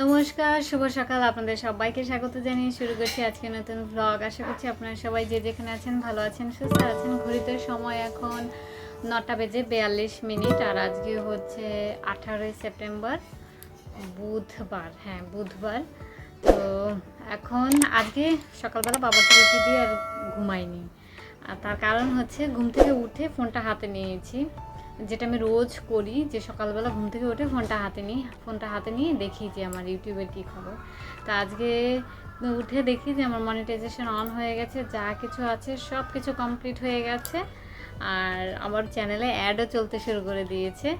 নমস্কার, শুভ সকাল আপনাদের সবাইকে স্বাগত জানিয়ে শুরু করছি আজকে নতুন ব্লগ আশা করছি আপনারা সবাই যে যেখানে আছেন ভালো আছেন, সুস্থ আছেন। ঘড়িতে সময় এখন নটা বেজে বিয়াল্লিশ মিনিট আর আজকে হচ্ছে আঠারোই সেপ্টেম্বর, বুধবার। হ্যাঁ বুধবার। তো এখন আজকে সকালবেলা বাবাকে রুটি দিয়ে আর ঘুমাইনি। আর তার কারণ হচ্ছে ঘুম থেকে উঠে ফোনটা হাতে নিয়েছি। যেটা আমি রোজ করি, যে সকালবেলা ঘুম থেকে উঠে ফোনটা হাতে নিই ফোনটা হাতে নিয়ে দেখি যে আমার ইউটিউবের কী খবর। তো আজকে উঠে দেখি যে আমার মনিটাইজেশন অন হয়ে গেছে, যা কিছু আছে সব কিছু কমপ্লিট হয়ে গেছে। আর আমার চ্যানেলে অ্যাডও চলতে শুরু করে দিয়েছে।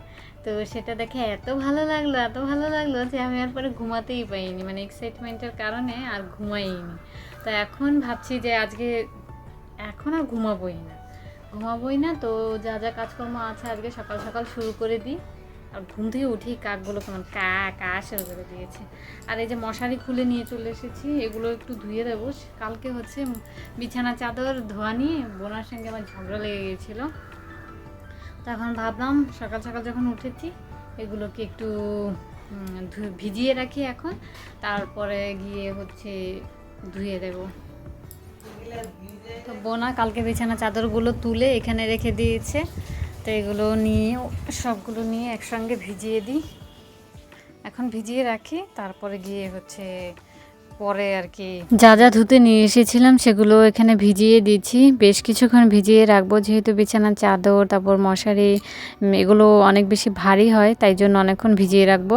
তো সেটা দেখে এত ভালো লাগল, এত ভালো লাগল যে আমি আর পরে ঘুমাতেই পাইনি মানে এক্সাইটমেন্টের কারণে আর ঘুমাইনি। তো এখন ভাবছি যে আজকে, এখন আর ঘুমাবোই না। ঘুমাবোই না, তো যা যা কাজকর্ম আছে আজকে সকাল সকাল শুরু করে দিই। আর ঘুম থেকে উঠেই কাকগুলো কেমন কা কা শুরু করে দিয়েছে। আর এই যে মশারি খুলে নিয়ে চলে এসেছি, এগুলো একটু ধুয়ে দেবো। কালকে হচ্ছে বিছানা, চাদর, ধোয়া নিয়ে বোনার সঙ্গে আমার ঝগড়া লেগে গিয়েছিল তখন ভাবলাম সকাল সকাল যখন উঠেছি, এগুলোকে একটু ভিজিয়ে রাখি এখন। তারপরে গিয়ে হচ্ছে ধুয়ে দেবো। তো বোনা কালকে বিছানা চাদরগুলো তুলে এখানে রেখে দিয়েছে। তো এগুলো নিয়ে সবগুলো নিয়ে একসঙ্গে ভিজিয়ে দিই। এখন ভিজিয়ে রাখি, তারপরে গিয়ে হচ্ছে পরে আর কি যা যা ধুতে নিয়ে এসেছিলাম সেগুলো এখানে ভিজিয়ে দিচ্ছি। বেশ কিছুক্ষণ ভিজিয়ে রাখব যেহেতু বিছানার চাদর, তারপর মশারি এগুলো অনেক বেশি ভারী হয়, তাই জন্য অনেকক্ষণ ভিজিয়ে রাখব।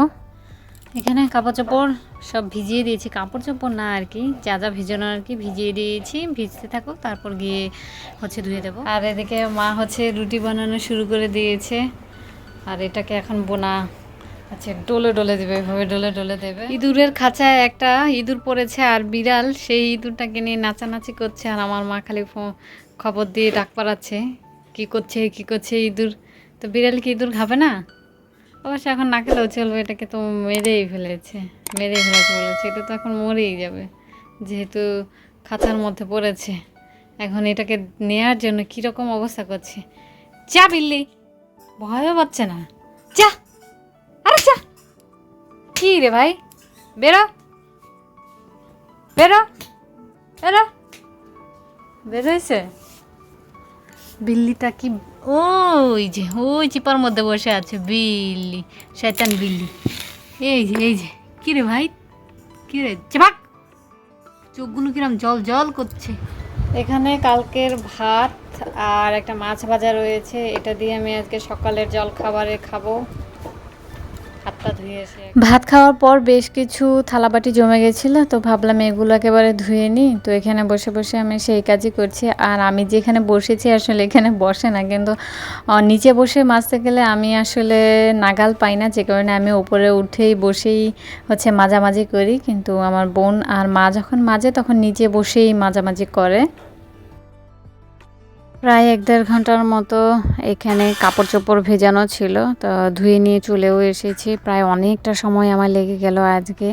এখানে কাপড় চোপড় সব ভিজিয়ে দিয়েছি। কাপড় চোপড় না আর কি, যা যা ভিজানো আর কি ভিজিয়ে দিয়েছি। ভিজতে থাকুক, তারপর গিয়ে হচ্ছে ধুয়ে দেবো। আর এদিকে মা হচ্ছে রুটি বানানো শুরু করে দিয়েছে। আর এটাকে এখন বোনা আচ্ছা ডোলে ডোলে দেবে, এভাবে ডোলে ডোলে দেবে। ইঁদুরের খাঁচায় একটা ইঁদুর পড়েছে আর বিড়াল, সেই ইঁদুরটাকে নিয়ে নাচানাচি করছে। আর আমার মা খালি খবর দিয়ে ডাক পাড়াচ্ছে, কী করছে কী করছে ইঁদুর? তো বিড়াল কি ইঁদুর খাবে না? অবশ্য এখন না খেলেও চলবে, এটাকে তো মেরেই ফেলেছে মেরেই ফেলেছে বলেছে, এটা তো এখন মরেই যাবে, যেহেতু খাঁচার মধ্যে পড়েছে। এখন এটাকে নেয়ার জন্য কীরকম অবস্থা করছে? যা বিল্লি, ভয়ও পাচ্ছে না। যা, আরে যা। কি রে ভাই? বেরো। বেরো। বেরো। বেরোইছে বিল্লিটা কি? ওই যে, ওই চিপার মধ্যে বসে আছে, বিল্লি, শয়তান বিল্লি। এই যে এই যে, কি রে ভাই? কি রে? চাপাক! চোখগুলো কিরম জল জল করছে। এখানে কালকের ভাত আর একটা মাছ ভাজা রয়েছে। এটা দিয়ে আমি আজকে সকালের জল খাবারে খাব। ভাত খাওয়ার পর বেশ কিছু থালাবাটি জমে গেছিল, তো ভাবলাম এগুলো একেবারে ধুয়ে নিই। তো এখানে বসে বসে আমি সেই কাজই করছি। আর আমি যেখানে বসেছি আসলে এখানে বসে না, কিন্তু নিচে বসে মাজতে গেলে আমি আসলে নাগাল পাই না, যে কারণে আমি উপরে উঠেই বসেই হচ্ছে মাঝামাঝি করি। কিন্তু আমার বোন আর মা যখন মাজে তখন নিচে বসেই মাঝামাঝি করে। প্রায় এক দেড় ঘণ্টার মতো এখানে কাপড় চোপড় ভেজানো ছিল, তো ধুয়ে নিয়ে চলেও এসেছি। প্রায় অনেকটা সময় আমার লেগে গেল আজকে।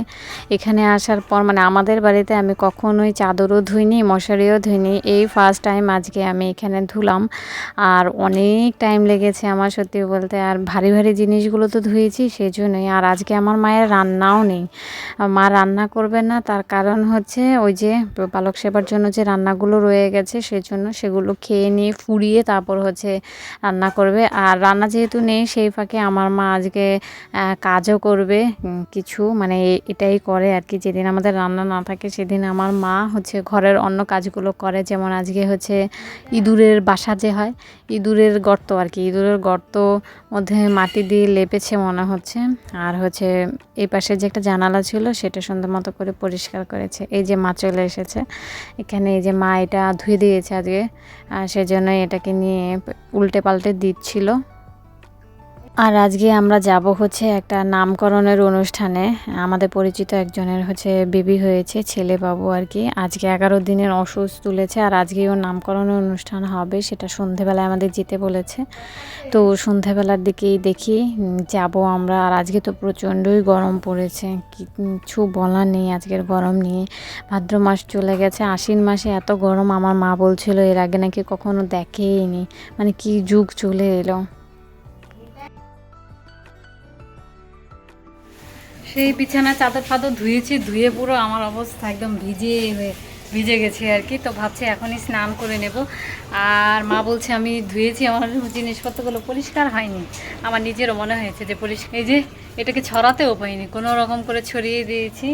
এখানে আসার পর মানে আমাদের বাড়িতে আমি কখনোই চাদরও ধুইনি, মশারিও ধুইনি। এই ফার্স্ট টাইম আজকে আমি এখানে ধুলাম। আর অনেক টাইম লেগেছে আমার সত্যি বলতে। আর ভারী ভারী জিনিসগুলো তো ধুয়েছি সেই জন্যই আর আজকে আমার মায়ের রান্নাও নেই। মা রান্না করবে না, তার কারণ হচ্ছে ওই যে পালক সেবার জন্য যে রান্নাগুলো রয়ে গেছে সেজন্য সেগুলো খেয়ে নিয়ে ফুরিয়ে তারপর হচ্ছে রান্না করবে। আর রান্না যেহেতু নেই, সেই ফাঁকে আমার মা আজকে কাজও করবে কিছু। মানে এটাই করে আর কি। যেদিন আমাদের রান্না না থাকে, সেদিন আমার মা হচ্ছে ঘরের অন্য কাজগুলো করে। যেমন আজকে হচ্ছে ইঁদুরের বাসা যে হয়, ইঁদুরের গর্ত আর কি। ইঁদুরের গর্ত মধ্যে মাটি দিয়ে লেপেছে মনে হচ্ছে। আর হচ্ছে এই পাশে যে একটা জানালা ছিল, সেটা সুন্দর মতো করে পরিষ্কার করেছে। এই যে মা চলে এসেছে। এখানে এই যে মা এটা ধুয়ে দিয়েছে আজকে। আর সেজন্য এটাকে নিয়ে উল্টে পাল্টে দিচ্ছিল। আর আজকে আমরা যাব হচ্ছে একটা নামকরণের অনুষ্ঠানে। আমাদের পরিচিত একজনের হচ্ছে বেবি হয়েছে ছেলে বাবু আর কি। আজকে এগারো দিনের অসুস্থ তুলেছে আর আজকে ওর নামকরণের অনুষ্ঠান হবে, সেটা সন্ধেবেলায় আমাদের যেতে বলেছে। তো সন্ধেবেলার দিকেই দেখি যাব আমরা। আর আজকে তো প্রচণ্ডই গরম পড়েছে কিছু বলার নেই আজকের গরম নিয়ে। ভাদ্র মাস চলে গেছে, আশ্বিন মাসে এত গরম, আমার মা বলছিল এর আগে নাকি কখনো দেখেইনি। মানে কি যুগ চলে এলো। সেই বিছানা চাদর ফাদর ধুয়েছি, ধুয়ে পুরো আমার অবস্থা একদম ভিজে ভিজে গেছে আর কি। তো ভাবছি এখনই স্নান করে নেব। আর মা বলছে, আমি ধুয়েছি, আমার জিনিসপত্রগুলো পরিষ্কার হয়নি। আমার নিজেরও মনে হয়েছে যে পরিষ্কার, এই যে এটাকে ছড়াতেও পাইনি কোনো রকম করে ছড়িয়ে দিয়েছি।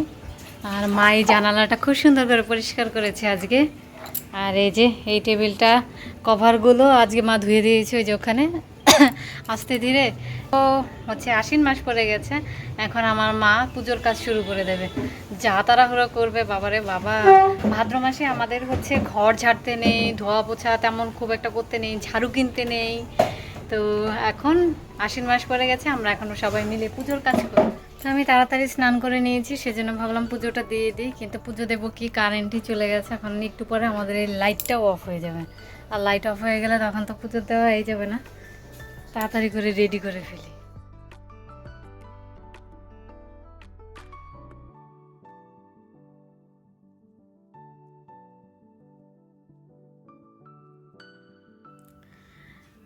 আর মা এই জানালাটা খুব সুন্দর করে পরিষ্কার করেছে আজকে। আর এই যে, এই টেবিলটা, কভারগুলো আজকে মা ধুয়ে দিয়েছে ওই যে ওখানে। আস্তে ধীরে। তো হচ্ছে আশ্বিন মাস পড়ে গেছে, এখন আমার মা পুজোর কাজ শুরু করে দেবে। যা তাড়াহুড়ো করবে, বাবারে বাবা। ভাদ্র মাসে আমাদের হচ্ছে ঘর ঝাড়তে নেই, ধোয়া পোছা তেমন খুব একটা করতে নেই, ঝাড়ু কিনতে নেই। তো এখন আশ্বিন মাস পড়ে গেছে, আমরা এখন সবাই মিলে পুজোর কাজ করব তো আমি তাড়াতাড়ি স্নান করে নিয়েছি, সেজন্য ভাবলাম পুজোটা দিয়ে দিই, কিন্তু পুজো দেবো কি কারেন্টই চলে গেছে। এখন একটু পরে আমাদের এই লাইটটাও অফ হয়ে যাবে। আর লাইট অফ হয়ে গেলে তখন তো পুজো দেওয়া হয়ে যাবে না। তাড়াতাড়ি করে রেডি করে ফেলি।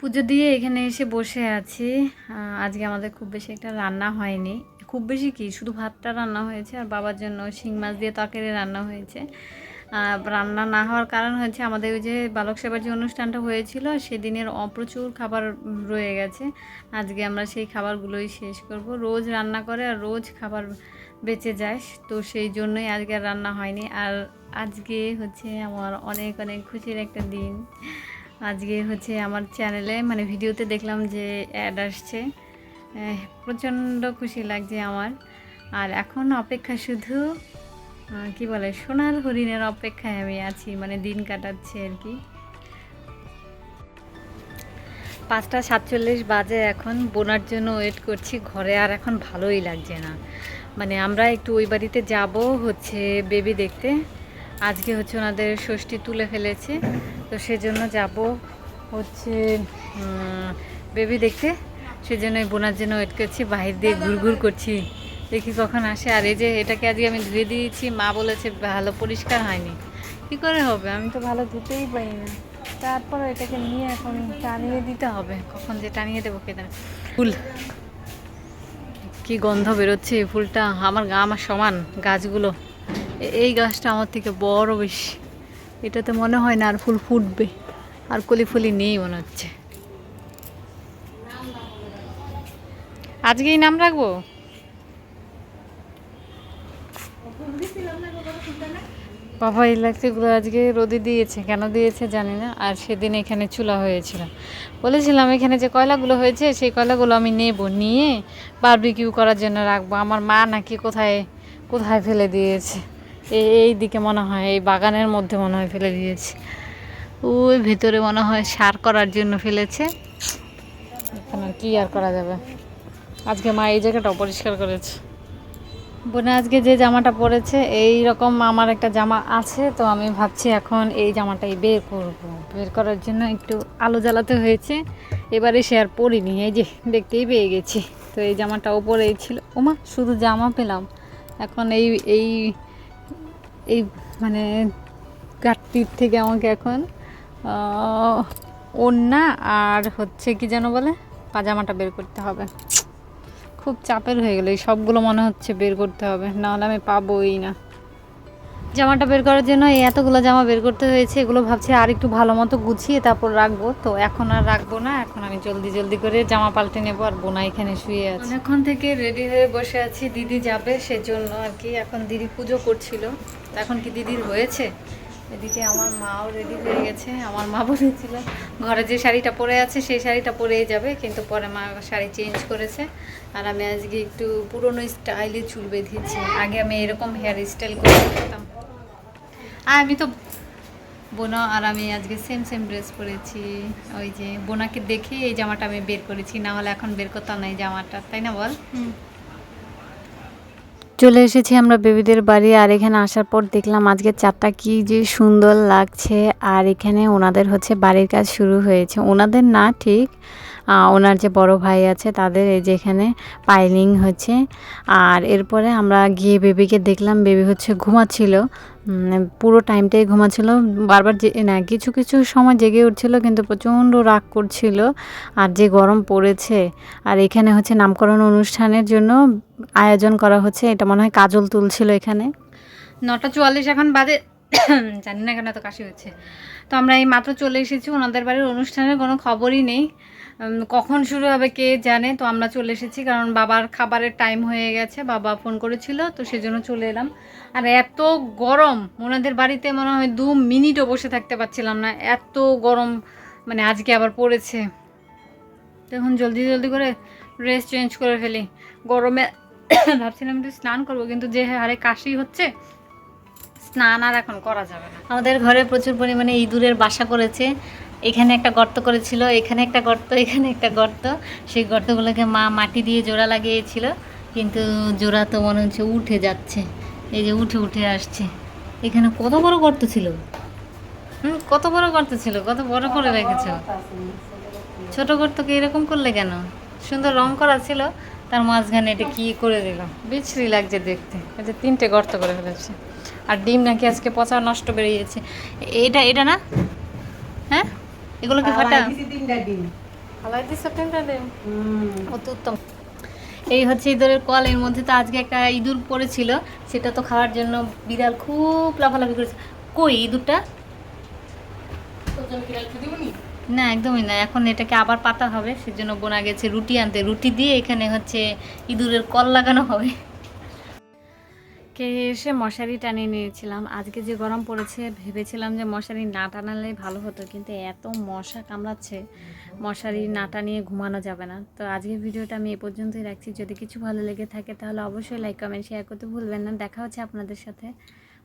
পুজো দিয়ে এখানে এসে বসে আছি। আজকে আমাদের খুব বেশি একটা রান্না হয়নি। খুব বেশি কি, শুধু ভাতটা রান্না হয়েছে আর বাবার জন্য শিং মাছ দিয়ে তরকারি রান্না হয়েছে। রান্না না হওয়ার কারণ হচ্ছে আমাদের ওই যে বালক সেবার যে অনুষ্ঠানটা হয়েছিল, সেদিনের অপ্রচুর খাবার রয়ে গেছে। আজকে আমরা সেই খাবারগুলোই শেষ করব। রোজ রান্না করে আর রোজ খাবার বেঁচে যায়, তো সেই জন্যই আজকে আর রান্না হয়নি। আর আজকে হচ্ছে আমার অনেক অনেক খুশির একটা দিন। আজকে হচ্ছে আমার চ্যানেলে মানে ভিডিওতে দেখলাম যে অ্যাড আসছে। প্রচণ্ড খুশি লাগছে আমার। আর এখন অপেক্ষা শুধু কি বলে, সোনার হরিণের অপেক্ষায় আমি আছি মানে দিন কাটাচ্ছি আর কি। পাঁচটা সাতচল্লিশ বাজে এখন, বোনার জন্য ওয়েট করছি ঘরে, আর এখন ভালোই লাগছে না। মানে আমরা একটু ওই বাড়িতে যাব হচ্ছে বেবি দেখতে। আজকে হচ্ছে ওনাদের ষষ্ঠী তুলে ফেলেছে, তো সেজন্য যাব হচ্ছে বেবি দেখতে। সেজন্য বোনার জন্য ওয়েট করছি, বাহির দিয়ে ঘুরঘুর করছি। দেখি কখন আসে। আর এই যে এটাকে আজকে আমি ধুয়ে দিয়েছি, মা বলেছে ভালো পরিষ্কার হয়নি। কী করে হবে? আমি তো ভালো ধুতেই পারি না। তারপর এটাকে নিয়ে এখন টানিয়ে দিতে হবে। কখন যে টানিয়ে দেবো কে ফুল। কি গন্ধ বেরোচ্ছে এই ফুলটা। আমার গা আমার সমান গাছগুলো। এই গাছটা আমার থেকে বড় বেশি। এটাতে মনে হয় না আর ফুল ফুটবে। আর কলি ফুলি নেই মনে হচ্ছে। আজকেই নাম রাখব? বাবা এই আজকে রোদে দিয়েছে, কেন দিয়েছে জানি না, আর সেদিন এখানে চুলা হয়েছিল। বলেছিলাম, এখানে যে কয়লাগুলো হয়েছে, সেই কয়লাগুলো আমি নেব, নিয়ে বারবিকিউ করার জন্য রাখব। আমার মা নাকি কোথায় কোথায় ফেলে দিয়েছে? এই এই দিকে মনে হয়, এই বাগানের মধ্যে মনে হয় ফেলে দিয়েছে। ওই ভেতরে মনে হয় সার করার জন্য ফেলেছে। এখন কি আর করা যাবে? আজকে মা এই জায়গাটা অপরিষ্কার করেছে। বোনে আজকে যে জামাটা পরেছে, এই রকম আমার একটা জামা আছে, তো আমি ভাবছি এখন এই জামাটাই বের করব। বের করার জন্য একটু আলো জ্বালাতে হয়েছে, এবারে সে আর পরিনি, এই যে দেখতেই পেয়ে গেছি। তো এই জামাটা ওপরেই ছিল। ওমা, শুধু জামা পেলাম। এখন এই এই এই মানে গাঠটির থেকে আমাকে এখন ওড়না আর হচ্ছে কি যেন বলে, পাজামাটা বের করতে হবে। খুব চাপের হয়ে গেলো, এই সবগুলো মনে হচ্ছে বের করতে হবে, নাহলে আমি পাবোই না। জামাটা বের করার জন্য এই এতগুলো জামা বের করতে হয়েছে, এগুলো ভাবছি আর একটু ভালো মতো গুছিয়ে তারপর রাখব। তো এখন আর রাখব না, এখন আমি জলদি জলদি করে জামা পাল্টে নেব আর বোনা এখানে শুয়ে আছে। এখন থেকে রেডি হয়ে বসে আছি, দিদি যাবে সেজন্য আর কি, এখন দিদি পুজো করছিল। এখন কি দিদির হয়েছে? এদিকে আমার মাও রেডি হয়ে গেছে। আমার মা বলেছিল, ঘরে যে শাড়িটা পরে আছে, সেই শাড়িটা পরেই যাবে। কিন্তু পরে মা শাড়ি চেঞ্জ করেছে। আর আমি আজকে একটু পুরনো স্টাইলে চুল বেঁধেছি। আগে আমি এরকম হেয়ার স্টাইল করে করতাম আর আমি তো বোনা, আর আমি আজকে সেম সেম ড্রেস পরেছি। ওই যে বোনাকে দেখে এই জামাটা আমি বের করেছি। না হলে এখন বের করতাম না এই জামাটা, তাই না বল? চলে এসেছি আমরা বেবিদের বাড়ি, আর এখানে আসার পর দেখলাম আজকে চারটা কি যে সুন্দর লাগছে। আর এখানে ওনাদের হচ্ছে বাড়ির কাজ শুরু হয়েছে। ওনাদের না ঠিক ওনার যে বড় ভাই আছে তাদের এই যে এখানে পাইলিং হচ্ছে। আর এরপরে আমরা গিয়ে বেবিকে দেখলাম, বেবি হচ্ছে ঘুমাচ্ছিল। পুরো টাইমটাই ঘুমাচ্ছিল। বারবার যে, না, কিছু কিছু সময় জেগে উঠছিল, কিন্তু প্রচণ্ড রাগ করছিল। আর যে গরম পড়েছে, আর এখানে হচ্ছে নামকরণ অনুষ্ঠানের জন্য আয়োজন করা হচ্ছে। এটা মনে হয় কাজল তুলছিল এখানে। নটা চুয়াল্লিশ এখন বাজে। জানি না কেন এত কাশি হচ্ছে। তো আমরা এই মাত্র চলে এসেছি, ওনাদের বাড়ির অনুষ্ঠানের কোনো খবরই নেই। কখন শুরু হবে কে জানে, তো আমরা চলে এসেছি কারণ বাবার খাবারের টাইম হয়ে গেছে, বাবা ফোন করেছিল, তো সেজন্য চলে এলাম। আর এত গরম, ওনাদের বাড়িতে মনে হয় দু মিনিটও বসে থাকতে পারছিলাম না, এত গরম মানে আজকে আবার পড়েছে। এখন জলদি জলদি করে ড্রেস চেঞ্জ করে ফেলি। গরমে ভাবছিলাম একটু স্নান করব, কিন্তু যে হারে কাশি হচ্ছে স্নান আর এখন করা যাবে না। আমাদের ঘরে প্রচুর পরিমাণে ইঁদুরের বাসা করেছে। এখানে একটা গর্ত করেছিল, এখানে একটা গর্ত, এখানে একটা গর্ত। সেই গর্তগুলোকে মা মাটি দিয়ে জোড়া লাগিয়েছিল, কিন্তু জোড়া তো মনে হচ্ছে উঠে যাচ্ছে। এই যে উঠে উঠে আসছে। এখানে কত বড় গর্ত ছিল? হুম, কত বড় গর্ত ছিল? কত বড় করে রেখেছ? ছোট গর্তকে এরকম করলে কেন? সুন্দর রং করা ছিল, তার মাঝখানে এটা কি করে দিল? বিচ্ছিরি লাগছে দেখতে। যে তিনটে গর্ত করে ফেলেছে। আর ডিম নাকি আজকে পচা নষ্ট বেরিয়েছে। এটা এটা না? হ্যাঁ? এগুলো কি ফাটা? ফালাই দিছ তিনটা ডিম। অত উত্তম। এই হচ্ছে ইঁদুরের কল এর মধ্যে তো আজকে একটা ইঁদুর পড়েছিল সেটা তো খাওয়ার জন্য বিড়াল খুব লাফালাফি করেছে। কই ইঁদুরটা? না একদমই না এখন এটাকে আবার পাতা হবে সেজন্য বোনা গেছে রুটি আনতে। রুটি দিয়ে এখানে হচ্ছে ইঁদুরের কল লাগানো হবে। কে এসে মশারি টানিয়ে নিয়েছিলাম। আজকে যে গরম পড়েছে, ভেবেছিলাম যে মশারি না টানালে ভালো হতো, কিন্তু এত মশা কামড়াচ্ছে, মশারি না টানিয়ে ঘুমানো যাবে না। তো আজকের ভিডিওটা আমি এ পর্যন্তই রাখছি। যদি কিছু ভালো লেগে থাকে, তাহলে অবশ্যই লাইক কমেন্ট শেয়ার করতে ভুলবেন না। দেখা হচ্ছে আপনাদের সাথে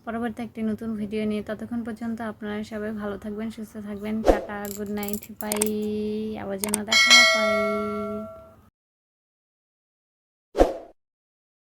পরবর্তী একটি নতুন ভিডিও নিয়ে। ততক্ষণ পর্যন্ত আপনারা সবাই ভালো থাকবেন, সুস্থ থাকবেন। টাটা গুড নাইট বাই আবার যেন দেখা পাই